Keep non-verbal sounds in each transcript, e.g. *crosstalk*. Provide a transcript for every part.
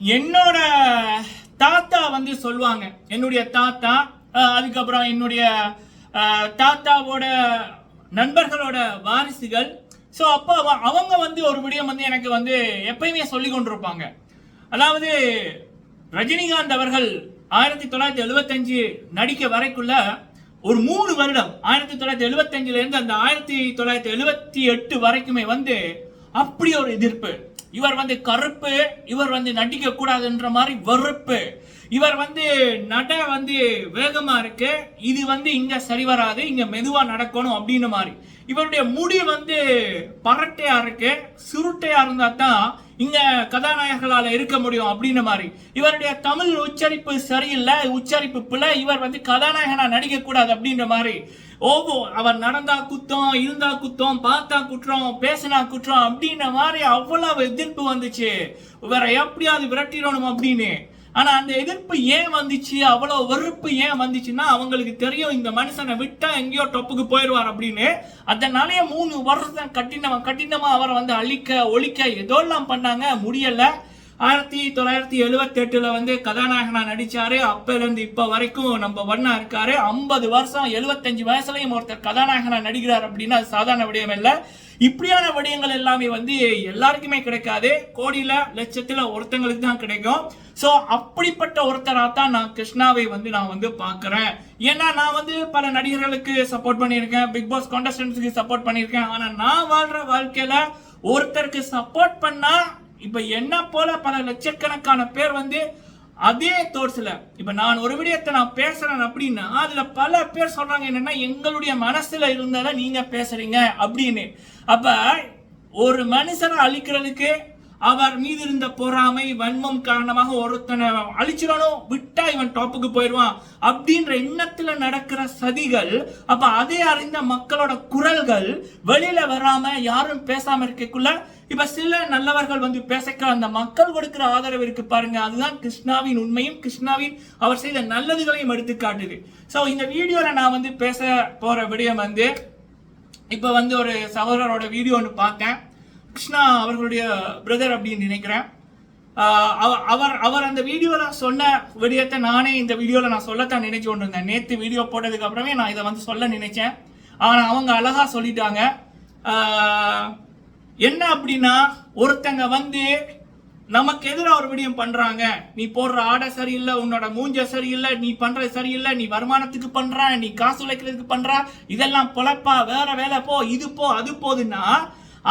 என்னோட தாத்தா வந்து சொல்லுவாங்க என்னுடைய தாத்தா அதுக்கப்புறம் என்னுடைய தாத்தாவோட நண்பர்களோட வாரிசுகள். ஸோ அப்போ அவங்க வந்து ஒரு விடயம் வந்து எனக்கு வந்து எப்பயுமே சொல்லி கொண்டிருப்பாங்க. அதாவது ரஜினிகாந்த் அவர்கள் ஆயிரத்தி தொள்ளாயிரத்தி எழுபத்தஞ்சு நடிக்க வரைக்குள்ள ஒரு மூணு வருடம் ஆயிரத்தி தொள்ளாயிரத்தி எழுபத்தஞ்சுலேருந்து அந்த ஆயிரத்தி தொள்ளாயிரத்தி எழுபத்தி எட்டு வரைக்குமே வந்து அப்படி ஒரு எதிர்ப்பு. இவர் வந்து கருப்பு இவர் வந்து நடிக்க கூடாதுன்ற மாதிரி வெறுப்பு. இவர் வந்து நட வந்து வேகமா இருக்கு. இது வந்து இங்க சரி வராது இங்க மெதுவா நடக்கணும் அப்படின்னு மாதிரி. இவருடைய முடி வந்து பரட்டையா இருக்கு. சுருட்டையா இருந்தால் தான் இங்க கதாநாயகர்களால இருக்க முடியும் அப்படின்னு மாதிரி. இவருடைய தமிழ் உச்சரிப்பு சரியில்லை உச்சரிப்பு பிள்ளை இவர் வந்து கதாநாயகனா நடிக்க கூடாது அப்படின்ற மாதிரி. ஓஹோ அவர் நடந்தா குத்தம் இருந்தா குத்தம் பார்த்தா குற்றம் பேசினா குற்றம் அப்படின்ற மாதிரி அவ்வளவு எதிர்ப்பு வந்துச்சு. இவரை எப்படியாவது விரட்டிடணும் அப்படின்னு. ஆனால் அந்த எதிர்ப்பு ஏன் வந்துச்சு? அவ்வளோ வெறுப்பு ஏன் வந்துச்சுன்னா அவங்களுக்கு தெரியும் இந்த மனுஷனை விட்டால் எங்கேயோ டொப்புக்கு போயிடுவார் அப்படின்னு. அதனாலேயே மூணு வருஷம் கட்டினவன் கட்டினமாக அவரை வந்து அழிக்க ஒழிக்க ஏதோ எல்லாம் பண்ணாங்க. முடியலை. ஆயிரத்தி தொள்ளாயிரத்தி எழுபத்தி எட்டுல வந்து கதாநாயகனா நடிச்சாரு. அப்பல இருந்து இப்ப வரைக்கும் நம்ம வண்ணா இருக்காரு. ஐம்பது வருஷம் எழுபத்தஞ்சு வயசுலயும் ஒருத்தர் கதாநாயகனா நடிக்கிறார் அப்படின்னா அது சாதாரண விடயம் இல்ல. இப்படியான விடயங்கள் எல்லாமே வந்து எல்லாருக்குமே கிடைக்காது. கோடியில லட்சத்துல ஒருத்தங்களுக்கு தான் கிடைக்கும். சோ அப்படிப்பட்ட ஒருத்தராக தான் நான் கிருஷ்ணாவை வந்து நான் வந்து பாக்குறேன் ஏன்னா நான் வந்து பல நடிகர்களுக்கு சப்போர்ட் பண்ணியிருக்கேன். பிக் பாஸ் கான்டஸ்டன்ஸுக்கு சப்போர்ட் பண்ணியிருக்கேன். ஆனா நான் வாழ்ற வாழ்க்கையில ஒருத்தருக்கு சப்போர்ட் பண்ணா இப்போ என்ன போல பல லட்சக்கணக்கான பேர் வந்து அதே தோட்ஸில் இப்போ நான் ஒரு விடயத்தை நான் பேசுறேன் அப்படின்னா அதில் பல பேர் சொல்றாங்க என்னன்னா எங்களுடைய மனசில் இருந்ததை நீங்க பேசுறீங்க அப்படின்னு. அப்போ ஒரு மனுஷனை அழிக்கிறதுக்கு அவர் மீது இருந்த பொறாமை வன்மம் காரணமாக ஒருத்தனை அழிச்சிடணும் விட்டா இவன் டாப்புக்கு போயிடுவான். அப்படின்ற எண்ணத்துல நடக்கிற சதிகள் அப்ப அதை அறிந்த மக்களோட குரல்கள் வெளியில வராம யாரும் பேசாம இருக்கக்குள்ள இப்ப சில நல்லவர்கள் வந்து பேசக்க அந்த மக்கள் கொடுக்கிற ஆதரவு இருக்கு பாருங்க. அதுதான் கிருஷ்ணாவின் உண்மையும் கிருஷ்ணாவின் அவர் செய்த நல்லதுகளையும் எடுத்து காட்டுது. சோ இந்த வீடியோல நான் வந்து பேச போற விடயம் வந்து இப்ப வந்து ஒரு சகோதரரோட வீடியோ ஒன்று பார்த்தேன். கிருஷ்ணா அவர்களுடைய பிரதர் அப்படின்னு நினைக்கிறேன். அவர் அவர் அந்த வீடியோவில் சொன்ன விடயத்தை நானே இந்த வீடியோவில் நான் சொல்லத்தான் நினைச்சு கொண்டு இருந்தேன் நேற்று வீடியோ போட்டதுக்கு அப்புறமே நான் இதை வந்து சொல்ல நினைச்சேன். ஆனால் அவங்க அழகாக சொல்லிட்டாங்க. என்ன அப்படின்னா ஒருத்தங்க வந்து நமக்கு எதிராக ஒரு விடியம் பண்றாங்க. நீ போடுற ஆடை சரியில்லை உன்னோட மூஞ்ச சரியில்லை நீ பண்றது சரியில்லை நீ வருமானத்துக்கு பண்ற நீ காசு உழைக்கிறதுக்கு பண்ற இதெல்லாம் பொழப்பா வேற வேலை போ இது போ அது போதுன்னா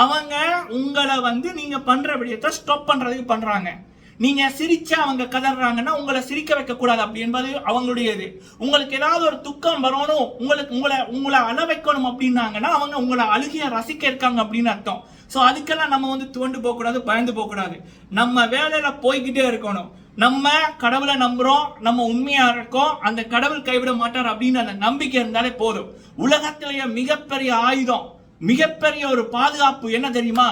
அவங்க உங்களை வந்து நீங்க பண்ற விடயத்தை ஸ்டாப் பண்றதுக்கு பண்றாங்க. நீங்க சிரிச்சு அவங்க கதறாங்கன்னா உங்களை சிரிக்க வைக்க கூடாது அப்படி என்பது அவங்களுடையது. உங்களுக்கு ஏதாவது ஒரு துக்கம் வரணும் உங்களுக்கு உங்களை உங்களை அழ வைக்கணும் அப்படின்னாங்கன்னா அவங்க உங்களை அழுகிய ரசிக்க இருக்காங்க அப்படின்னு அர்த்தம். ஸோ அதுக்கெல்லாம் நம்ம வந்து துவண்டு போக கூடாது பயந்து போக கூடாது நம்ம வேலையில போய்கிட்டே இருக்கணும். நம்ம கடவுளை நம்புறோம் நம்ம உண்மையா இருக்கோம் அந்த கடவுள் கைவிட மாட்டார் அப்படின்னு அந்த நம்பிக்கை இருந்தாலே போதும். உலகத்திலேயே மிகப்பெரிய ஆயுதம். மிகப்பெரிய ஒரு பாதுகாப்பு என்ன தெரியுமா?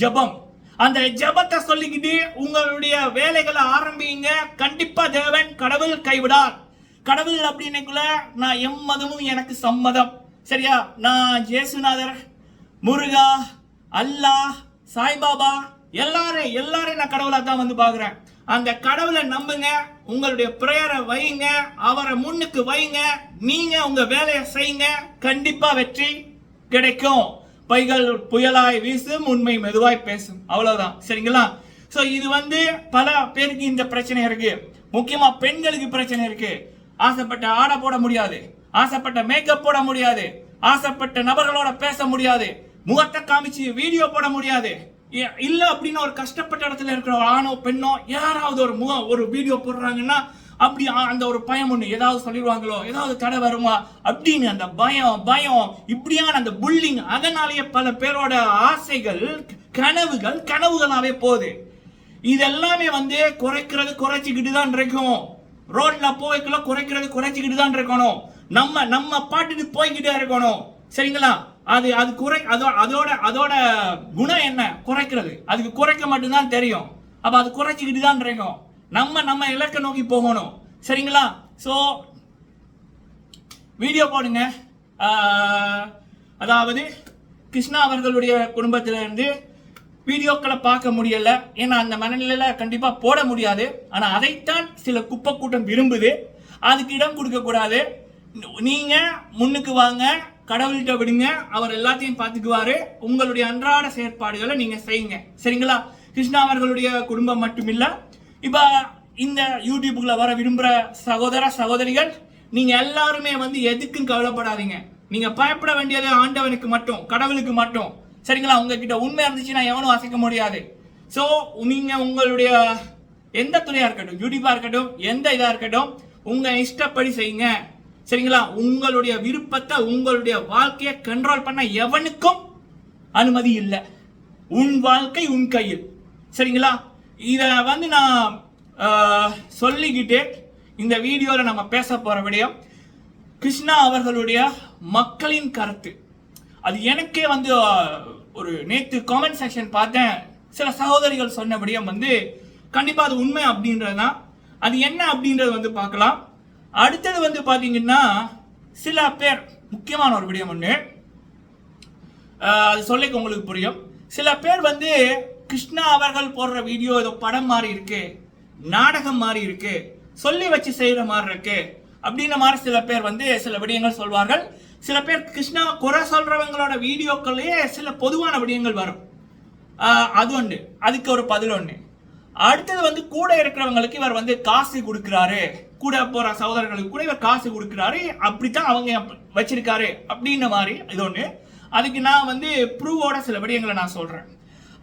ஜெபம். அந்த ஜெபத்தை சொல்லிக்கிட்டு உங்களுடைய வேலைகளை ஆரம்பிங்க. கண்டிப்பா தேவன் கடவுள் கைவிடார். கடவுள் அப்படின்னுக்குள்ள நான் எம்மதமும் எனக்கு சம்மதம். சரியா? நான் ஜேசுநாதர் முருகா அல்லாஹ் சாய்பாபா எல்லாரும் எல்லாரையும் நான் கடவுளாக தான் வந்து பார்க்குறேன். அந்த கடவுளை நம்புங்க. உங்களுடைய பிரேயரை வைங்க அவரை முன்னுக்கு வைங்க நீங்க உங்க வேலையை செய்யுங்க. கண்டிப்பா வெற்றி. கிடைக்கும். பைகள் புயலாய் வீசும் உண்மை மெதுவாய் பேசும். அவ்வளவுதான். சரிங்களா? சோ இது வந்து பல பேருக்கு இந்த பிரச்சனை இருக்கு. முக்கியமா பெண்களுக்கு பிரச்சனை இருக்கு. ஆசைப்பட்ட ஆடை போட முடியாது. ஆசைப்பட்ட மேக்கப் போட முடியாது. ஆசைப்பட்ட நபர்களோட பேச முடியாது. முகத்தை காமிச்சு வீடியோ போட முடியாது. இல்ல அப்படின்னு ஒரு கஷ்டப்பட்ட இடத்துல இருக்கிற ஒரு ஆணோ பெண்ணோ யாராவது ஒரு முகம் ஒரு வீடியோ போடுறாங்கன்னா அப்படி அந்த ஒரு பயம் ஒன்று ஏதாவது சொல்லிடுவாங்களோ? ஏதாவது தடை வருமா? அப்படின்னு அந்த பயம் பயம். இப்படியான அந்த புல்லிங் அதனாலேயே பல பேரோட ஆசைகள் கனவுகள் கனவுகளாகவே போகுது. இதெல்லாமே வந்து குறைக்கிறது குறைச்சிக்கிட்டு தான் இருக்கும். ரோட்ல போய்க்குள்ள குறைக்கிறது குறைச்சிக்கிட்டு தான் இருக்கணும். நம்ம நம்ம பாட்டுக்கு போய்கிட்டே இருக்கணும். சரிங்களா? அது அது குறை அதோ அதோட அதோட குணம் என்ன? குறைக்கிறது. அதுக்கு குறைக்க மட்டும்தான் தெரியும். அப்ப அது குறைச்சிக்கிட்டு தான் இருக்கும். நம்ம நம்ம இலக்கை நோக்கி போகணும். சரிங்களா? ஸோ வீடியோ போடுங்க. அதாவது கிருஷ்ணா அவர்களுடைய குடும்பத்திலிருந்து வீடியோக்களை பார்க்க முடியல. ஏன்னா அந்த மனநிலையில் கண்டிப்பாக போட முடியாது. ஆனால் அதைத்தான் சில குப்பை கூட்டம் விரும்புது. அதுக்கு இடம் கொடுக்கக்கூடாது நீங்கள் முன்னுக்கு வாங்க கடவுள்கிட்ட விடுங்க அவர் எல்லாத்தையும் பார்த்துக்குவாரு. உங்களுடைய அன்றாட செயற்பாடுகளை நீங்கள் செய்யுங்க. சரிங்களா? கிருஷ்ணா அவர்களுடைய குடும்பம் மட்டுமில்லை இப்போ இந்த யூடியூப்புக்குள்ள வர விரும்புகிற சகோதர சகோதரிகள் நீங்கள் எல்லாருமே வந்து எதுக்கும் கவலைப்படாதீங்க. நீங்கள் பயப்பட வேண்டியது ஆண்டவனுக்கு மட்டும் கடவுளுக்கு மட்டும். சரிங்களா? உங்ககிட்ட உண்மை இருந்துச்சுன்னா எவனும் அசைக்க முடியாது. ஸோ நீங்கள் உங்களுடைய எந்த துறையாக இருக்கட்டும் யூடியூப்பாக இருக்கட்டும் எந்த இதாக இருக்கட்டும் உங்கள் இஷ்டப்படி செய்யுங்க. சரிங்களா? உங்களுடைய விருப்பத்தை உங்களுடைய வாழ்க்கையை கண்ட்ரோல் பண்ண எவனுக்கும் அனுமதி இல்லை. உன் வாழ்க்கை உன் கையில். சரிங்களா? இதை வந்து நான் சொல்லிக்கிட்டு இந்த வீடியோவில் நம்ம பேச போகிற விடயம் கிருஷ்ணா அவர்களுடைய மக்களின் கருத்து. அது எனக்கே வந்து ஒரு நேற்று காமெண்ட் செக்ஷன் பார்த்தேன். சில சகோதரிகள் சொன்ன விடயம் வந்து கண்டிப்பாக அது உண்மை அப்படின்றது தான் அது என்ன அப்படின்றது வந்து பார்க்கலாம். அடுத்தது வந்து பார்த்தீங்கன்னா சில பேர் முக்கியமான ஒரு விடயம் ஒன்று அது சொல்லிக்க உங்களுக்கு புரியும். சில பேர் வந்து கிருஷ்ணா அவர்கள் போடுற வீடியோ ஏதோ படம் மாதிரி இருக்கு நாடகம் மாதிரி இருக்கு சொல்லி வச்சு செய்யற மாதிரி இருக்கு அப்படின்ற மாதிரி சில பேர் வந்து சில விடயங்கள் சொல்வார்கள். சில பேர் கிருஷ்ணா குறை சொல்றவங்களோட வீடியோக்கள்லயே சில பொதுவான விடயங்கள் வரும். அது ஒன்று அதுக்கு ஒரு பதில் ஒன்று அடுத்தது வந்து கூட இருக்கிறவங்களுக்கு இவர் வந்து காசு கொடுக்குறாரு. கூட போற சகோதரர்களுக்கு கூட இவர் காசு கொடுக்குறாரு. அப்படித்தான் அவங்க வச்சிருக்காரு. அப்படின்ற மாதிரி இது ஒன்று அதுக்கு நான் வந்து ப்ரூவோட சில விடயங்களை நான் சொல்றேன்.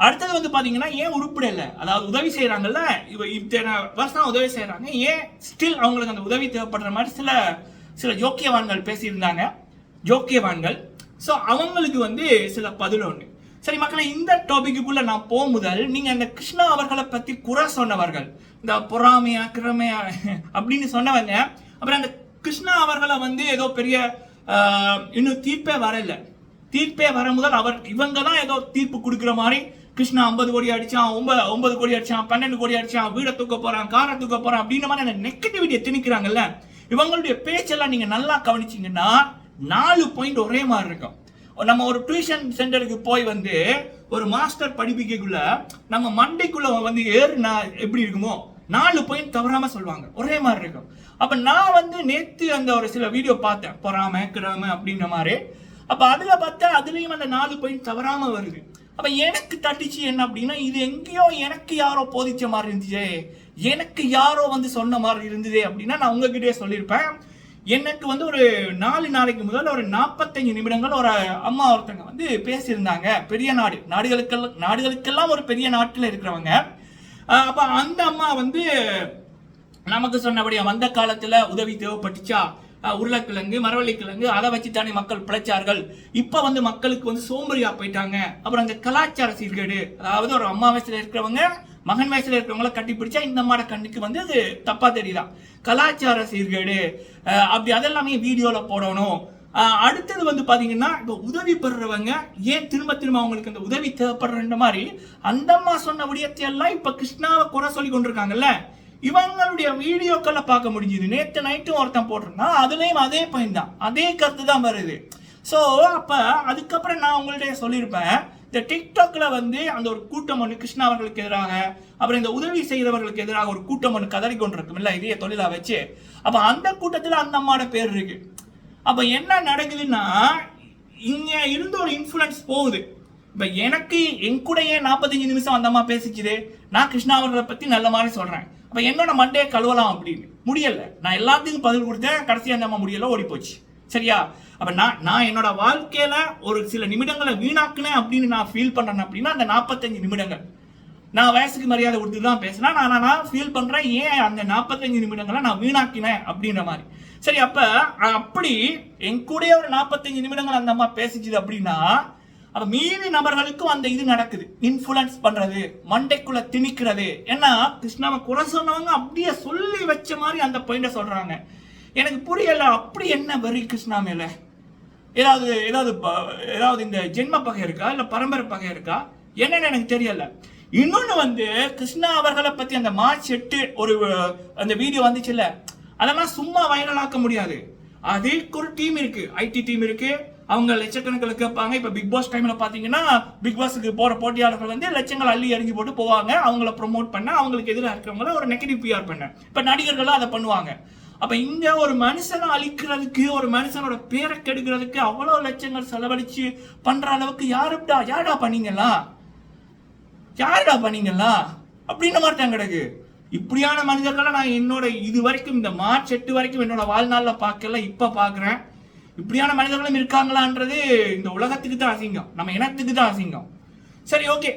அடுத்தது வந்து பாத்தீங்கன்னா ஏன் உருப்படல அதாவது உதவி செய்யறாங்கல்ல இவ இத்தனை வருஷம் உதவி செய்யறாங்க ஏன் ஸ்டில் அவங்களுக்கு அந்த உதவி தேவைப்படுற மாதிரி சில சில ஜோக்கியவான்கள் பேசியிருந்தாங்க. ஜோக்கியவான்கள். ஸோ அவங்களுக்கு வந்து சில பதில் ஒன்று சரி மக்களை இந்த டாபிக்குள்ள நான் போகும் முதல் நீங்க இந்த கிருஷ்ணா அவர்களை பத்தி குறை சொன்னவர்கள் இந்த பொறாமையா கிருமையா அப்படின்னு சொன்னவங்க அப்புறம் அந்த கிருஷ்ணா அவர்களை வந்து ஏதோ பெரிய இன்னும் தீர்ப்பே வரல. தீர்ப்பே வர முதல் அவர் இவங்க தான் ஏதோ தீர்ப்பு கொடுக்குற மாதிரி கிருஷ்ணா ஐம்பது கோடி அடிச்சான் ஒன்பது ஒன்பது கோடி அடிச்சான் பன்னெண்டு கோடி அடிச்சான் வீடை தூக்க போறான் காரை தூக்க போறான் அப்படின்ற மாதிரி அந்த நெகட்டிவிட்டியை திணிக்கிறாங்கல்ல? இவங்களுடைய பேச்செல்லாம் நீங்க நல்லா கவனிச்சீங்கன்னா நாலு பாயிண்ட் ஒரே மாதிரி இருக்கும். நம்ம ஒரு டியூஷன் சென்டருக்கு போய் வந்து ஒரு மாஸ்டர் படிப்பிக்கக்குள்ள நம்ம மண்டைக்குள்ள வந்து ஏறுனா எப்படி இருக்குமோ நாலு பாயிண்ட் தவறாம சொல்லுவாங்க. ஒரே மாதிரி இருக்கும். அப்ப நான் வந்து நேத்து அந்த ஒரு சில வீடியோ பார்த்தேன். பொறாம கிராம அப்படின்ற மாதிரி. அப்ப அதுல பார்த்தா அதுலயும் அந்த நாலு பாயிண்ட் தவறாம வருது. அப்ப எனக்கு தட்டிச்சு என்ன அப்படின்னா இது எங்கேயோ எனக்கு யாரோ போதிச்ச மாதிரி இருந்துச்சே. எனக்கு யாரோ வந்து சொன்ன மாதிரி இருந்ததே அப்படின்னா நான் உங்ககிட்டயே சொல்லியிருப்பேன். எனக்கு வந்து ஒரு நாலு நாளைக்கு முதல் ஒரு நாற்பத்தஞ்சு நிமிடங்கள் ஒரு அம்மா ஒருத்தங்க வந்து பேசியிருந்தாங்க. பெரிய நாடு. நாடுகளுக்கெல்லாம் நாடுகளுக்கெல்லாம் ஒரு பெரிய நாட்டில் இருக்கிறவங்க. அப்போ அந்த அம்மா வந்து நமக்கு சொன்னபடியா வந்த காலத்தில் உதவி தேவைப்பட்டுச்சா? உருளைக்கிழங்கு மரவள்ளிக்கிழங்கு அதை வச்சு தானே மக்கள் பிழைச்சார்கள். இப்போ வந்து மக்களுக்கு வந்து சோம்பேறியா போயிட்டாங்க. அப்புறம் அந்த கலாச்சார சீர்கேடு அதாவது ஒரு அம்மா வயசுல இருக்கிறவங்க மகன் வயசுல இருக்கிறவங்கள கட்டி பிடிச்சா இந்த மாட கண்ணுக்கு வந்து அது தப்பா தெரியுதான் கலாச்சார சீர்கேடு அப்படி அதெல்லாமே வீடியோல போடணும். அடுத்தது வந்து பாத்தீங்கன்னா இப்போ உதவி பெறுறவங்க ஏன் திரும்ப திரும்ப அவங்களுக்கு அந்த உதவி தேவைப்படுற மாதிரி அந்தம்மா சொன்ன விடயத்தையெல்லாம் இப்போ இப்ப கிருஷ்ணாவை குறை சொல்லி கொண்டிருக்காங்கல்ல? இவங்களுடைய வீடியோக்களை பார்க்க முடிஞ்சுது. நேற்று நைட்டும் ஒருத்தன் போட்டிருந்தான். அதுலேயும் அதே பாயிண்ட் தான். அதே கருத்து தான் வருது. ஸோ அப்போ அதுக்கப்புறம் நான் உங்கள்ட்ட சொல்லியிருப்பேன். இந்த டிக்டாக்ல வந்து அந்த ஒரு கூட்டம் ஒன்று கிருஷ்ணா அவர்களுக்கு எதிராக அப்புறம் இந்த உதவி செய்தவர்களுக்கு எதிராக ஒரு கூட்டம் ஒன்று கதறி கொண்டிருக்கும் இல்லை இதே தொழிலாக வச்சு. அப்போ அந்த கூட்டத்தில் அந்த அம்மாவோட பேர் இருக்கு. அப்போ என்ன நடக்குதுன்னா இங்கே இருந்த ஒரு இன்ஃப்ளூயன்ஸ் போகுது. இப்போ எனக்கு என் கூடயே நாற்பத்தஞ்சு நிமிஷம் அந்த அம்மா பேசிக்குது. நான் கிருஷ்ணா அவர்களை பற்றி நல்ல மாதிரி சொல்கிறேன் அப்போ என்னோட மண்டே கழுவலாம் அப்படின்னு. முடியலை. நான் எல்லாத்துக்கும் பதில் கொடுத்தேன். கடைசி அந்த அம்மா முடியல ஓடி போச்சு சரியா? அப்ப நான் நான் என்னோட வாழ்க்கையில ஒரு சில நிமிடங்களை வீணாக்குனேன் அப்படின்னு நான் ஃபீல் பண்றேன் அப்படின்னா அந்த நாற்பத்தஞ்சு நிமிடங்கள். நான் வயசுக்கு மரியாதை கொடுத்து தான் பேசினா நான் நான் ஃபீல் பண்றேன். ஏன் அந்த நாற்பத்தஞ்சு நிமிடங்களை நான் வீணாக்கினேன் அப்படின்ற மாதிரி. சரி அப்ப அப்படி என் கூடயே ஒரு நாற்பத்தஞ்சு நிமிடங்கள் அந்த அம்மா பேசிச்சுது அப்படின்னா அப்ப மீதி நபர்களுக்கும் அந்த இது நடக்குது. இன்ஃபுளுன்ஸ் பண்றது மண்டைக்குள்ள திணிக்கிறது. ஏன்னா கிருஷ்ணாவை குறை சொன்னவங்க அப்படியே சொல்லி வச்ச மாதிரி அந்த பாயிண்ட சொல்றாங்க. எனக்கு புரியல அப்படி என்ன வரி கிருஷ்ணா மேல? ஏதாவது ஏதாவது ப- ஏதாவது இந்த ஜென்ம பகை இருக்கா? இல்ல பரம்பரை பகை இருக்கா? என்னன்னு எனக்கு தெரியல. இன்னொன்னு வந்து கிருஷ்ணா அவர்களை பத்தி அந்த மார்ச் எட்டு ஒரு அந்த வீடியோ வந்துச்சுல்ல? அதெல்லாம் சும்மா வைரலாக்க முடியாது. அதுக்கு ஒரு டீம் இருக்கு. ஐடி டீம் இருக்கு. அவங்க லட்சக்கணக்கில் கேட்பாங்க. இப்போ பிக் பாஸ் டைமில் பார்த்தீங்கன்னா பிக் பாஸுக்கு போகிற போட்டியாளர்கள் வந்து லட்சங்கள் அள்ளி எறிஞ்சு போட்டு போவாங்க. அவங்கள ப்ரொமோட் பண்ண அவங்களுக்கு எதிராக இருக்கிறவங்கள ஒரு நெகட்டிவ் பிஆர் பண்ண. இப்போ நடிகர்களும் அதை பண்ணுவாங்க. அப்போ இங்கே ஒரு மனுஷனை அழிக்கிறதுக்கு ஒரு மனுஷனோட பேரை கெடுக்கிறதுக்கு அவ்வளோ லட்சங்கள் செலவழித்து பண்ணுற அளவுக்கு யாருடா யாரா பண்ணீங்களா யாருடா பண்ணீங்களா அப்படின்ற மாதிரி தான் கிடக்கு. இப்படியான மனிதர்களை நான் என்னோட இது வரைக்கும் இந்த மார்ச் எட்டு வரைக்கும் என்னோட வாழ்நாளில் பார்க்கல இப்போ பார்க்குறேன் இப்படியான மனிதர்களும் இருக்காங்களான்றது இந்த உலகத்துக்கு தான் அசிங்கம். நம்ம இனத்துக்கு தான் அசிங்கம். சரி ஓகே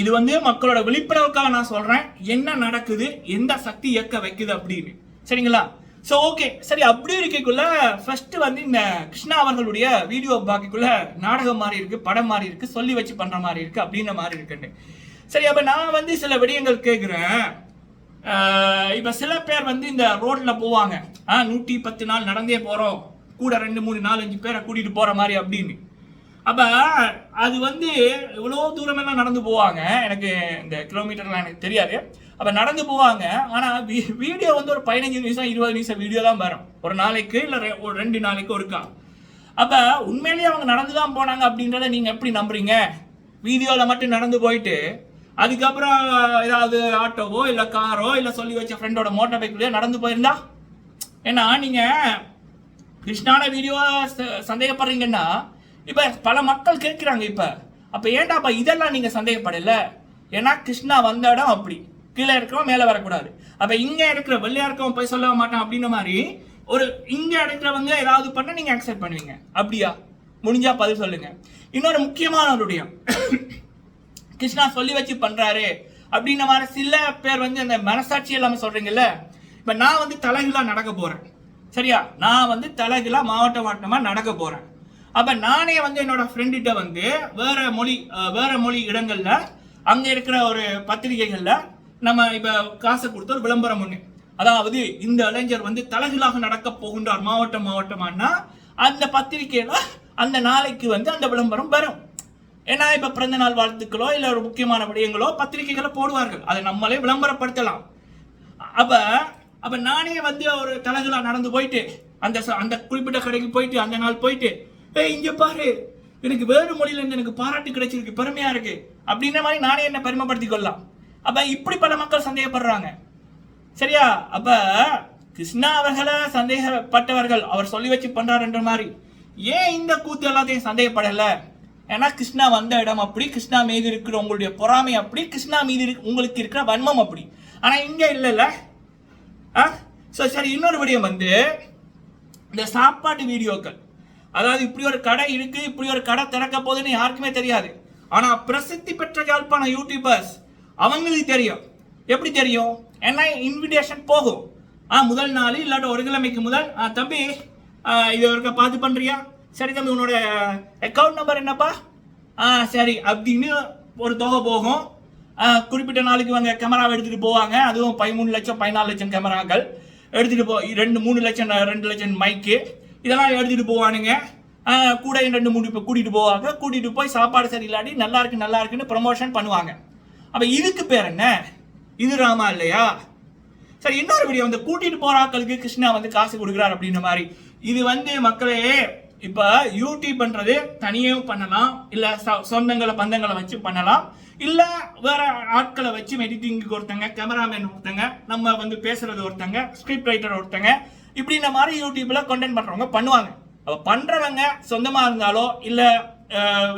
இது வந்து மக்களோட விழிப்புணர்வுக்காக நான் சொல்றேன். என்ன நடக்குது? எந்த சக்தி இயக்க வைக்குது அப்படின்னு. சரிங்களா? ஸோ ஓகே சரி அப்படி இருக்கக்குள்ள ஃபர்ஸ்ட் வந்து இந்த கிருஷ்ணா அவர்களுடைய வீடியோ பாக்கிக்குள்ள நாடகம் மாதிரி இருக்கு படம் மாதிரி இருக்கு சொல்லி வச்சு பண்ற மாதிரி இருக்கு அப்படின்ற மாதிரி இருக்குன்னு. சரி அப்ப நான் வந்து சில விடயங்கள் கேட்குறேன் இப்ப சில பேர் வந்து இந்த ரோட்ல போவாங்க. ஆ நூற்றி பத்து நாள் நடந்தே போறோம். கூட ரெண்டு மூணு நாலஞ்சு பேரை கூட்டிட்டு போற மாதிரி அப்படின்னு. அப்போ அது வந்து இவ்வளோ தூரமெல்லாம் நடந்து போவாங்க. எனக்கு இந்த கிலோமீட்டர்லாம் எனக்கு தெரியாது. அப்போ நடந்து போவாங்க. ஆனால் வீ- வீடியோ வந்து ஒரு பதினஞ்சு நிமிஷம் இருபது நிமிஷம் வீடியோ தான் வரும். ஒரு நாளைக்கு இல்லை ரெ- ஒரு ரெண்டு நாளைக்கு ஒருக்கா. அப்போ உண்மையிலேயே அவங்க நடந்து தான் போனாங்க அப்படின்றத நீங்கள் எப்படி நம்புறீங்க? வீடியோவில் மட்டும் நடந்து போயிட்டு அதுக்கப்புறம் ஏதாவது ஆட்டோவோ இல்லை காரோ இல்லை சொல்லி வச்ச ஃப்ரெண்டோட மோட்டார் பைக்லேயோ நடந்து போயிருந்தா? ஏன்னா நீங்கள் கிருஷ்ணான வீடியோவா ச- சந்தேகப்படுறீங்கன்னா இப்போ பல மக்கள் கேட்குறாங்க இப்போ. அப்போ ஏன்டாப்பா இதெல்லாம் நீங்கள் சந்தேகப்படல? ஏன்னா கிருஷ்ணா வந்த இடம் அப்படி. கீழே இருக்கிறவன் மேலே வரக்கூடாது. அப்போ இங்கே இருக்கிற வெள்ளையா இருக்கவன் போய் சொல்ல மாட்டான் அப்படின்ற மாதிரி ஒரு இங்கே இருக்கிறவங்க ஏதாவது பண்ண நீங்கள் அக்செப்ட் பண்ணுவீங்க. அப்படியா? முடிஞ்சா பதில் சொல்லுங்க. இன்னொரு முக்கியமான ஒரு விடயம். *coughs* கிருஷ்ணா சொல்லி வச்சு பண்ணுறாரு அப்படின்ற மாதிரி சில பேர் வந்து அந்த மனசாட்சி இல்லாமல் சொல்கிறீங்கல்ல இப்போ நான் வந்து தலைகளாக நடக்க போகிறேன் சரியா? நான் வந்து தலைகீழா மாவட்ட மாவட்டமாக நடக்க போகிறேன் அப்போ நானே வந்து என்னோட ஃப்ரெண்டுகிட்ட வந்து வேறு மொழி வேறு மொழி இடங்களில் அங்கே இருக்கிற ஒரு பத்திரிகைகளில் நம்ம இப்போ காசை கொடுத்து ஒரு விளம்பரம் ஒன்று அதாவது இந்த இளைஞர் வந்து தலைகளாக நடக்க போகின்றார் மாவட்டம் மாவட்டமானா அந்த பத்திரிகையில் அந்த நாளைக்கு வந்து அந்த விளம்பரம் வரும். ஏன்னா இப்போ பிறந்த நாள் வாழ்த்துக்களோ இல்லை ஒரு முக்கியமான விடயங்களோ பத்திரிகைகளை போடுவார்கள். அதை நம்மளே விளம்பரப்படுத்தலாம். அப்போ அப்ப நானே வந்து ஒரு தலகுலா நடந்து போயிட்டு அந்த ச- அந்த குறிப்பிட்ட கடைக்கு போயிட்டு அந்த நாள் போயிட்டு ஏய் இங்க பாரு. எனக்கு வேறு மொழியில இருந்து எனக்கு பாராட்டு கிடைச்சிருக்கு. பெருமையா இருக்கு. அப்படின்ற மாதிரி நானே என்ன பெருமைப்படுத்திக் கொள்ளலாம். அப்ப இப்படி பல மக்கள் சந்தேகப்படுறாங்க. சரியா? அப்ப கிருஷ்ணா அவர்களை சந்தேகப்பட்டவர்கள் அவர் சொல்லி வச்சு பண்றாருன்ற மாதிரி. ஏன் இந்த கூத்து எல்லாத்தையும் சந்தேகப்படல? ஏன்னா கிருஷ்ணா வந்த இடம் அப்படி கிருஷ்ணா மீது இருக்கிற உங்களுடைய பொறாமை அப்படி கிருஷ்ணா மீது இருக்கு உங்களுக்கு இருக்கிற வன்மம் அப்படி. ஆனா இங்க இல்லைல்ல. ஸோ சரி இன்னொரு விடயம் வந்து இந்த சாப்பாட்டு வீடியோக்கள். அதாவது இப்படி ஒரு கடை இருக்கு இப்படி ஒரு கடை திறக்க போகுதுன்னு யாருக்குமே தெரியாது. ஆனால் பிரசித்தி பெற்ற யாழ்ப்பாண யூடியூபர்ஸ் அவங்களுக்கு தெரியும். எப்படி தெரியும்? ஏன்னா இன்விடேஷன் போகும். ஆ முதல் நாள் இல்லாட்ட ஒரு கிழமைக்கு முதல் ஆ, தம்பி இது ஒருக்க பார்த்து பண்ணுறியா சரி தம்பி உன்னோட அக்கௌண்ட் நம்பர் என்னப்பா? ஆ சரி அப்படின்னு ஒரு தொகை போகும். குறிப்பிட்ட நாளுக்கு இவங்க கேமராவை எடுத்துகிட்டு போவாங்க. அதுவும் பதிமூணு லட்சம் பதினாலு லட்சம் கேமராக்கள் எடுத்துகிட்டு போ ரெண்டு மூணு லட்சம் ரெண்டு லட்சம் மைக்கு இதெல்லாம் எடுத்துகிட்டு போவானுங்க. கூட ரெண்டு மூணு பேர் கூட்டிகிட்டு போவாங்க. கூட்டிகிட்டு போய் சாப்பாடு சரியில்லாட்டி நல்லா இருக்கு நல்லா இருக்குன்னு ப்ரமோஷன் பண்ணுவாங்க. அப்போ இதுக்கு பேர் என்ன? இது ராமா இல்லையா? சரி இன்னொரு வீடியோ வந்து கூட்டிகிட்டு போகிற ஆக்களுக்கு கிருஷ்ணா வந்து காசு கொடுக்குறாரு அப்படின்ற மாதிரி. இது வந்து மக்களே இப்போ யூடியூப் பண்றது தனியும் பண்ணலாம். இல்ல சொந்தங்களை பந்தங்களை வச்சு பண்ணலாம். இல்ல வேற ஆட்களை வச்சு எடிட்டிங்க்கு ஒருத்தங்க கேமராமேன் ஒருத்தங்க நம்ம வந்து பேசுறது ஒருத்தங்க ஸ்கிரிப்ட் ரைட்டர் ஒருத்தங்க இப்படின்ற மாதிரி யூடியூப்ல கண்டென்ட் பண்றவங்க பண்ணுவாங்க. அப்ப பண்றவங்க சொந்தமா இருந்தாலோ இல்ல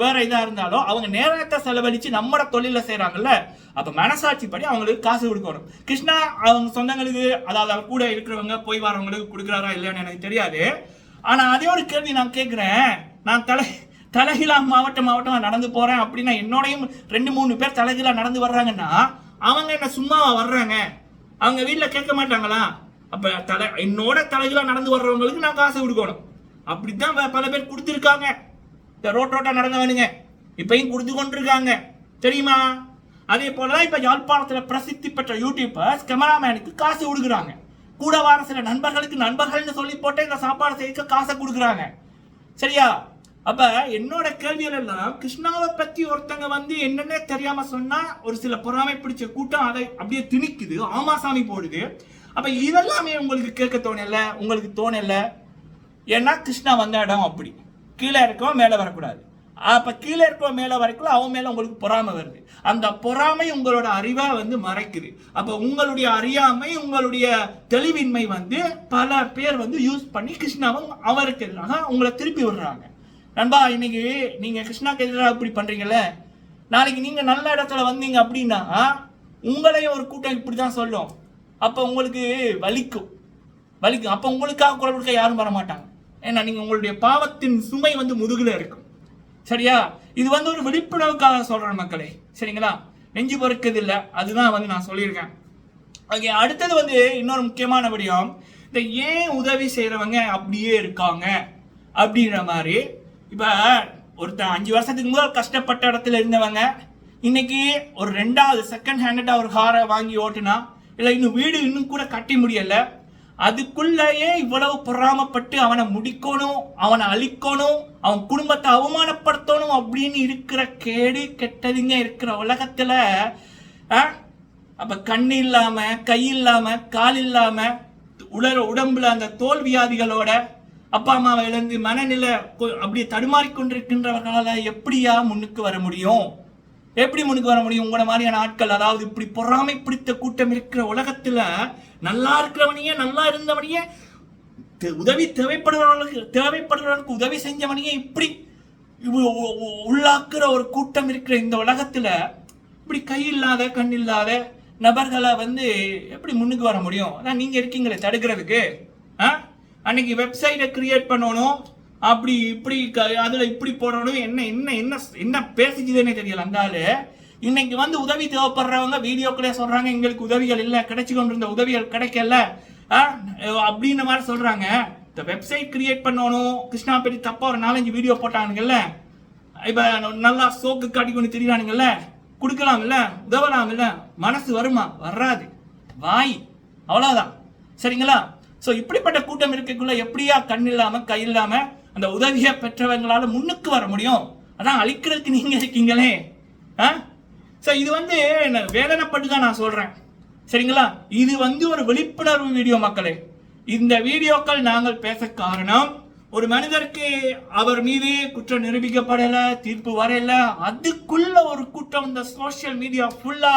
வேற இதா இருந்தாலோ அவங்க நேரத்தை செலவழிச்சு நம்மட தொழில செய்கிறாங்கல்ல அப்ப மனசாட்சி படி அவங்களுக்கு காசு கொடுக்கணும் கிருஷ்ணா அவங்க சொந்தங்களுக்கு அதாவது கூட இருக்கிறவங்க போய் வரவங்களுக்கு கொடுக்குறாரா இல்லைன்னு எனக்கு தெரியாது. ஆனால் அதே ஒரு கேள்வி நான் கேட்குறேன் நான் தலை தலைகீழா மாவட்டம் மாவட்டமாக நடந்து போகிறேன் அப்படின்னா என்னோடையும் ரெண்டு மூணு பேர் தலைகீழா நடந்து வர்றாங்கன்னா அவங்க என்ன சும்மாவா வர்றாங்க? அவங்க வீட்டில் கேட்க மாட்டாங்களா? அப்போ தலை என்னோட தலைகீழா நடந்து வர்றவங்களுக்கு நான் காசு கொடுக்கணும். அப்படித்தான் தான் பல பேர் கொடுத்துருக்காங்க. இந்த ரோட் ரோட்டா நடந்தவனுங்க. இப்பயும் கொடுத்து கொண்டிருக்காங்க. தெரியுமா? அதே போலதான் இப்போ யாழ்ப்பாணத்தில் பிரசித்தி பெற்ற யூடியூபர்ஸ் கேமராமேனுக்கு காசு கொடுக்குறாங்க. கூட வர சில நண்பர்களுக்கு நண்பர்கள்னு சொல்லி போட்டு இந்த சாப்பாடு செய்ய காசை கொடுக்குறாங்க. சரியா? அப்ப என்னோட கேள்விகள் எல்லாம் கிருஷ்ணாவை பத்தி ஒருத்தங்க வந்து என்னன்னே தெரியாம சொன்னா ஒரு சில பொறாமை பிடிச்ச கூட்டம் அதை அப்படியே திணிக்குது ஆமாசாமி போடுது. அப்ப இதெல்லாமே உங்களுக்கு கேட்க தோணல? உங்களுக்கு தோணல? ஏன்னா கிருஷ்ணா வந்த இடம் அப்படி. கீழே இருக்கவும் மேலே வரக்கூடாது. அப்போ கீழே இருக்கிற மேலே வரைக்கும் அவன் மேலே உங்களுக்கு பொறாமை வருது. அந்த பொறாமை உங்களோட அறிவை வந்து மறைக்குது. அப்போ உங்களுடைய அறியாமை உங்களுடைய தெளிவின்மை வந்து பல பேர் வந்து யூஸ் பண்ணி கிருஷ்ணாவும் அவருக்கு எதிராக உங்களை திருப்பி விடுறாங்க. நண்பா இன்னைக்கு நீங்கள் கிருஷ்ணாக்கு எதிராக இப்படி பண்ணுறீங்கல்ல நாளைக்கு நீங்கள் நல்ல இடத்துல வந்தீங்க அப்படின்னா உங்களையும் ஒரு கூட்டம் இப்படி தான் சொல்லும். அப்போ உங்களுக்கு வலிக்கும். வலிக்கும். அப்போ உங்களுக்காக குரல் கொடுக்க யாரும் வர மாட்டாங்க ஏன்னா நீங்கள் உங்களுடைய பாவத்தின் சுமை வந்து முதுகில் இருக்கும். சரியா? இது வந்து ஒரு விழிப்புணர்வுக்காக சொல்றேன் மக்களே. சரிங்களா? நெஞ்சு பொறுக்குது இல்லை அதுதான் வந்து நான் சொல்லியிருக்கேன். ஓகே அடுத்தது வந்து இன்னொரு முக்கியமான விடயம். இந்த ஏன் உதவி செய்கிறவங்க அப்படியே இருக்காங்க? அப்படின்ற மாதிரி. இப்போ ஒருத்தன் அஞ்சு வருஷத்துக்கு முதல் கஷ்டப்பட்ட இடத்துல இருந்தவங்க இன்னைக்கு ஒரு ரெண்டாவது செகண்ட் ஹேண்டடாக ஒரு காரை வாங்கி ஓட்டுனா இல்லை இன்னும் வீடு இன்னும் கூட கட்டி முடியலை அதுக்குள்ளேயே இவ்வளவு பொறாமப்பட்டு அவனை முடிக்கணும் அவனை அழிக்கணும் அவன் குடும்பத்தை அவமானப்படுத்தணும் அப்படின்னு இருக்கிற கேடு கெட்டதுங்க இருக்கிற உலகத்துல ஆ? அப்ப கண் இல்லாம கை இல்லாம கால் இல்லாம உடல் உடம்புல அந்த தோல் வியாதிகளோட அப்பா அம்மாவை இழந்து மனநிலை கொ- அப்படியே தடுமாறிக்கொண்டிருக்கின்றவர்களால எப்படியா முன்னுக்கு வர முடியும் எப்படி முன்னுக்கு வர முடியும்? உங்களை மாதிரியான ஆட்கள் அதாவது இப்படி பொறாமை பிடித்த கூட்டம் இருக்கிற உலகத்துல நல்லா இருக்கிறவனையே நல்லா இருந்தவனையே உதவி தேவைப்படுறவர்களுக்கு தேவைப்படுறவர்களுக்கு உதவி செஞ்சவனையே இப்படி உள்ளாக்குற ஒரு கூட்டம் இருக்கிற இந்த உலகத்துல இப்படி கை இல்லாத கண் இல்லாத நபர்களை வந்து எப்படி முன்னுக்கு வர முடியும்? அதான் நீங்க இருக்கீங்களே தடுக்கிறதுக்கு. ஆ? அன்னைக்கு வெப்சைட்டை கிரியேட் பண்ணணும். அப்படி இப்படி க- அதுல இப்படி போடணும் என்ன என்ன என்ன என்ன பேசிச்சுதுன்னே தெரியல அந்த ஆளு. இன்னைக்கு வந்து உதவி தேவைப்படுறவங்க வீடியோக்களே சொல்றாங்க எங்களுக்கு உதவிகள் இல்லை கிடைச்சு கொண்டிருந்த உதவிகள் கிடைக்கல. ஆ? அப்படின்ற மாதிரி சொல்றாங்க. இந்த வெப்சைட் கிரியேட் பண்ணணும். கிருஷ்ணா பற்றி தப்பா ஒரு நாலஞ்சு வீடியோ போட்டானுங்கல்ல. இப்ப நல்லா சோக்கு காட்டி கொண்டு திரியானுங்கல்ல கொடுக்கலாம்ல உதவலாம்ல. மனசு வருமா? வராது. வாய். அவ்வளவுதான். சரிங்களா? ஸோ இப்படிப்பட்ட கூட்டம் இருக்கக்குள்ள எப்படியா கண் இல்லாம கை இல்லாம அந்த உதவியை பெற்றவங்களால முன்னுக்கு வர முடியும். அதான் அழிக்கிறதுக்கு நீங்க இருக்கீங்களே. ஆ? சோ இது வந்து என்ன வேதனைப்பட்டு தான் நான் சொல்றேன். சரிங்களா? இது வந்து ஒரு விழிப்புணர்வு வீடியோ மக்களே. இந்த வீடியோக்கள் நாங்கள் பேச காரணம் ஒரு மனிதருக்கு அவர் மீது குற்றம் நிரூபிக்கப்படலை தீர்ப்பு வரையில அதுக்குள்ள ஒரு கூட்டம் இந்த சோஷியல் மீடியா ஃபுல்லா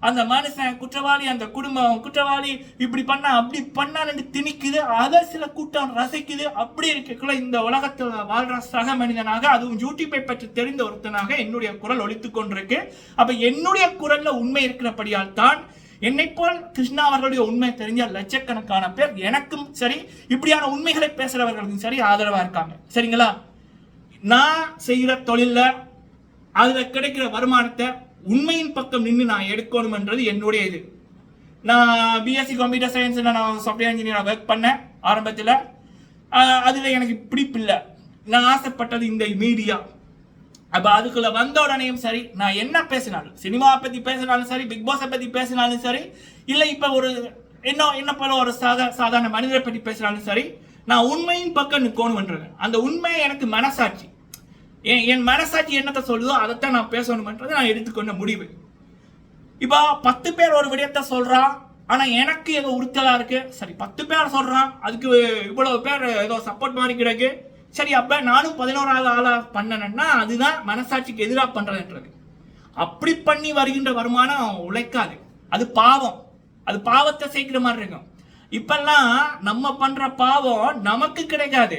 அந்த மனுஷன் குற்றவாளி அந்த குடும்பம் குற்றவாளி இப்படி பண்ணா அப்படி பண்ணான்னு திணிக்குது. அதை சில கூட்டம் ரசிக்குது. அப்படி இருக்கக்குள்ள இந்த உலகத்துல வாழ்ற சக மனிதனாக அதுவும் யூடியூப்பை பற்றி தெரிந்த ஒருத்தனாக என்னுடைய குரல் ஒழித்து கொண்டிருக்கு. அப்ப என்னுடைய குரல்ல உண்மை இருக்கிறபடியால் தான் என்னை போல் கிருஷ்ணா அவர்களுடைய உண்மை தெரிஞ்ச லட்சக்கணக்கான பேர் எனக்கும் சரி இப்படியான உண்மைகளை பேசுறவர்களுக்கும் சரி ஆதரவா இருக்காங்க. சரிங்களா? நான் செய்கிற தொழில அதுல கிடைக்கிற வருமானத்தை உண்மையின் பக்கம் நின்று நான் எடுக்கணும்ன்றது என்னுடைய இது. நான் பிஎஸ்சி கம்ப்யூட்டர் சயின்ஸ் நான் சாஃப்ட்வேர் இன்ஜினியர் ஒர்க் பண்ணேன் ஆரம்பத்தில். அதில் எனக்கு பிடிப்பு இல்லை. நான் ஆசைப்பட்டது இந்த மீடியா அப்போ அதுக்குள்ள வந்த உடனேயும் சரி நான் என்ன பேசினாலும் சினிமாவை பற்றி பேசினாலும் சரி பிக் பாஸை பற்றி பேசினாலும் சரி இல்லை இப்போ ஒரு என்ன என்ன போல ஒரு சாதா சாதாரண மனிதரை பற்றி பேசினாலும் சரி நான் உண்மையின் பக்கம் நிற்கணும்ன்றது அந்த உண்மையை எனக்கு மனசாட்சி. என் என் மனசாட்சி என்னத்தை சொல்லுதோ அதைத்தான் நான் பேசணுமன்றது நான் எடுத்துக்கொண்ட முடிவு. இப்போ பத்து பேர் ஒரு விடயத்தை சொல்கிறான் ஆனால் எனக்கு ஏதோ உறுத்தலாக இருக்குது சரி பத்து பேர் சொல்கிறான் அதுக்கு இவ்வளோ பேர் ஏதோ சப்போர்ட் மாதிரி கிடக்கு. சரி அப்போ நானும் பதினோராவது ஆளாக பண்ணனேன்னா அதுதான் மனசாட்சிக்கு எதிராக பண்ணுறதுன்றது அப்படி பண்ணி வருகின்ற வருமானம் உழைக்காது. அது பாவம். அது பாவத்தை சேர்க்கிற மாதிரி இருக்கும். இப்பெல்லாம் நம்ம பண்ணுற பாவம் நமக்கு கிடைக்காது.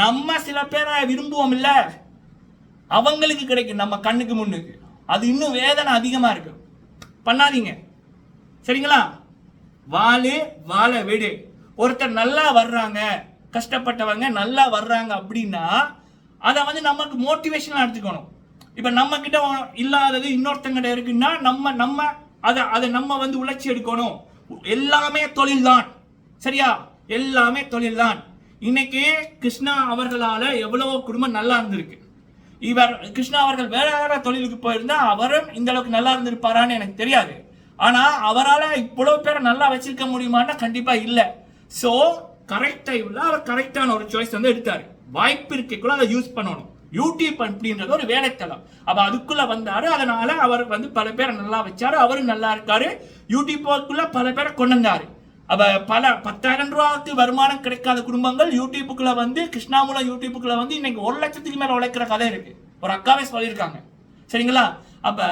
நம்ம சில பேரை விரும்புவோம் இல்லை. அவங்களுக்கு கிடைக்கும் நம்ம கண்ணுக்கு முன்னுக்கு. அது இன்னும் வேதனை அதிகமாக இருக்கு. பண்ணாதீங்க. சரிங்களா? வாழு வாழ விடு. ஒருத்தர் நல்லா வர்றாங்க கஷ்டப்பட்டவங்க நல்லா வர்றாங்க அப்படின்னா அதை வந்து நமக்கு மோட்டிவேஷனாக எடுத்துக்கணும். இப்போ நம்ம கிட்ட இல்லாதது இன்னொருத்தங்கிட்ட இருக்குன்னா நம்ம நம்ம அதை அதை நம்ம வந்து உழைச்சி எடுக்கணும். எல்லாமே தொழில் தான் சரியா? எல்லாமே தொழில் தான் இன்னைக்கு கிருஷ்ணா அவர்களால் எவ்வளவோ குடும்பம் நல்லா இருந்திருக்கு. இவர் கிருஷ்ணா அவர்கள் வேற வேற தொழிலுக்கு போயிருந்தா அவரும் இந்த அளவுக்கு நல்லா இருந்திருப்பாரான்னு எனக்கு தெரியாது. ஆனா அவரால் இவ்வளவு பேரை நல்லா வச்சிருக்க முடியுமான்னா கண்டிப்பா இல்லை. ஸோ கரெக்ட் டைம்ல அவர் கரெக்டான ஒரு சாய்ஸ் வந்து எடுத்தார். வாய்ப்பு இருக்கக்குள்ள அதை யூஸ் பண்ணணும். யூடியூப் அப்படின்றது ஒரு வேலைத்தளம். அப்ப அதுக்குள்ள வந்தாரு. அதனால அவர் வந்து பல பேரை நல்லா வச்சாரு. அவரும் நல்லா இருக்காரு. யூடியூப்புக்குள்ள பல பேரை கொண்டு வந்தாரு. அப்போ பல பத்தாயிரம் ரூபாய்க்கு வருமானம் கிடைக்காத குடும்பங்கள் யூடியூப்புக்குள்ள வந்து கிருஷ்ணாமூலம் யூடியூப்புக்குள்ள வந்து இன்னைக்கு ஒரு லட்சத்துக்கு மேலே உழைக்கிற கதை இருக்கு. ஒரு அக்காவே சொல்லியிருக்காங்க. சரிங்களா? அப்போ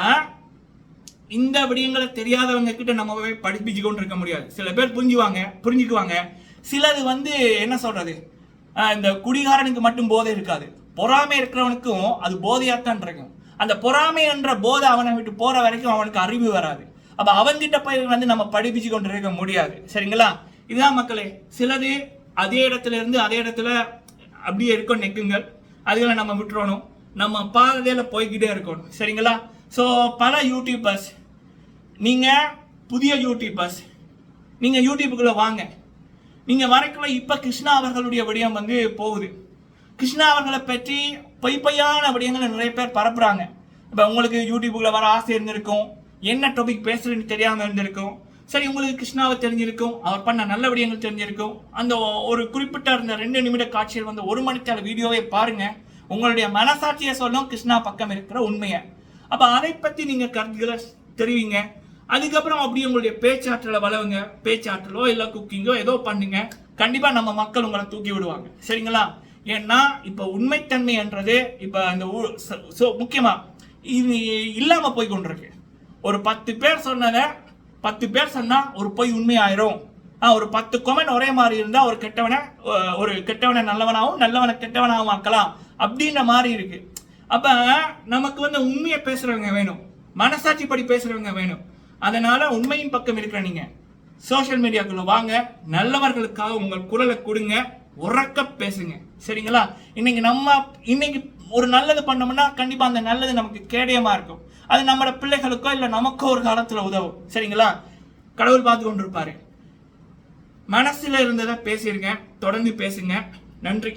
இந்த விடயங்களை தெரியாதவங்க கிட்ட நம்ம போய் படிப்பிச்சு கொண்டு இருக்க முடியாது. சில பேர் புரிஞ்சுவாங்க புரிஞ்சுக்குவாங்க. சிலது வந்து என்ன சொல்றது? இந்த குடிகாரனுக்கு மட்டும் போதை இருக்காது. பொறாமை இருக்கிறவனுக்கும் அது போதையாத்தான் இருக்கும். அந்த பொறாமை என்ற போதை அவனை விட்டு போற வரைக்கும் அவனுக்கு அறிவு வராது. அப்போ அவன்கிட்ட போய் வந்து நம்ம படிப்பிச்சு கொண்டு இருக்க முடியாது. சரிங்களா? இதுதான் மக்களே சிலது அதே இடத்துல இருந்து அதே இடத்துல அப்படியே இருக்கும் நெக்குங்கள். அதுகளை நம்ம விட்டுறணும். நம்ம பாதையில் போய்கிட்டே இருக்கணும். சரிங்களா? ஸோ பல யூடியூபர்ஸ் நீங்கள் புதிய யூடியூபர்ஸ் நீங்கள் யூடியூபுக்குள்ளே வாங்க. நீங்கள் வரைக்குள்ள இப்போ கிருஷ்ணா அவர்களுடைய விடயம் வந்து போகுது. கிருஷ்ணா அவர்களை பற்றி பொய் விடயங்களை நிறைய பேர் பரப்புகிறாங்க இப்போ உங்களுக்கு யூடியூபுக்குள்ளே வர ஆசை இருந்திருக்கும். என்ன டாபிக் பேசுறதுன்னு தெரியாம இருந்திருக்கும். சரி உங்களுக்கு கிருஷ்ணாவை தெரிஞ்சிருக்கும். அவர் பண்ண நல்ல விடயங்கள் தெரிஞ்சிருக்கும். அந்த ஒரு குறிப்பிட்ட இருந்த ரெண்டு நிமிட காட்சியில் வந்து ஒரு மணித்தால வீடியோவை பாருங்க. உங்களுடைய மனசாட்சியை சொல்லும் கிருஷ்ணா பக்கம் இருக்கிற உண்மையை. அப்ப அதை பத்தி நீங்க கருத்துக்களை தெரிவிங்க. அதுக்கப்புறம் அப்படியே உங்களுடைய பேச்சாற்றலை வளவுங்க பேச்சாற்றலோ இல்ல குக்கிங்கோ ஏதோ பண்ணுங்க. கண்டிப்பா நம்ம மக்கள் உங்களை தூக்கி விடுவாங்க. சரிங்களா? ஏன்னா இப்ப உண்மைத்தன்மை என்றது இப்ப இந்த ஊ- ச- முக்கியமா இது இல்லாம போய் கொண்டிருக்கு. ஒரு பத்து பேர் சொன்னதை பத்து பேர் சொன்னால் ஒரு பொய் உண்மையாயிரும். ஒரு பத்து கொமெண்ட் ஒரே மாதிரி இருந்தால் ஒரு கெட்டவனை ஒரு கெட்டவனை நல்லவனாகவும் நல்லவனை கெட்டவனாகவும் ஆக்கலாம். அப்படின்ற மாதிரி இருக்கு. அப்போ நமக்கு வந்து உண்மையை பேசுகிறவங்க வேணும். மனசாட்சி படி பேசுகிறவங்க வேணும். அதனால உண்மையின் பக்கம் இருக்கிற நீங்க சோஷியல் மீடியாக்குள்ள வாங்க. நல்லவர்களுக்காக உங்கள் குரலை கொடுங்க. உறக்க பேசுங்க. சரிங்களா? இன்னைக்கு நம்ம இன்னைக்கு ஒரு நல்லது பண்ணோம்னா கண்டிப்பா அந்த நல்லது நமக்கு கேடயமா இருக்கும். அது நம்மளோட பிள்ளைகளுக்கோ இல்ல நமக்கோ ஒரு காலத்துல உதவும். சரிங்களா? கடவுள் பார்த்து கொண்டிருப்பாரு. மனசுல இருந்ததை பேசியிருக்கேன் தொடர்ந்து பேசுங்க. நன்றி.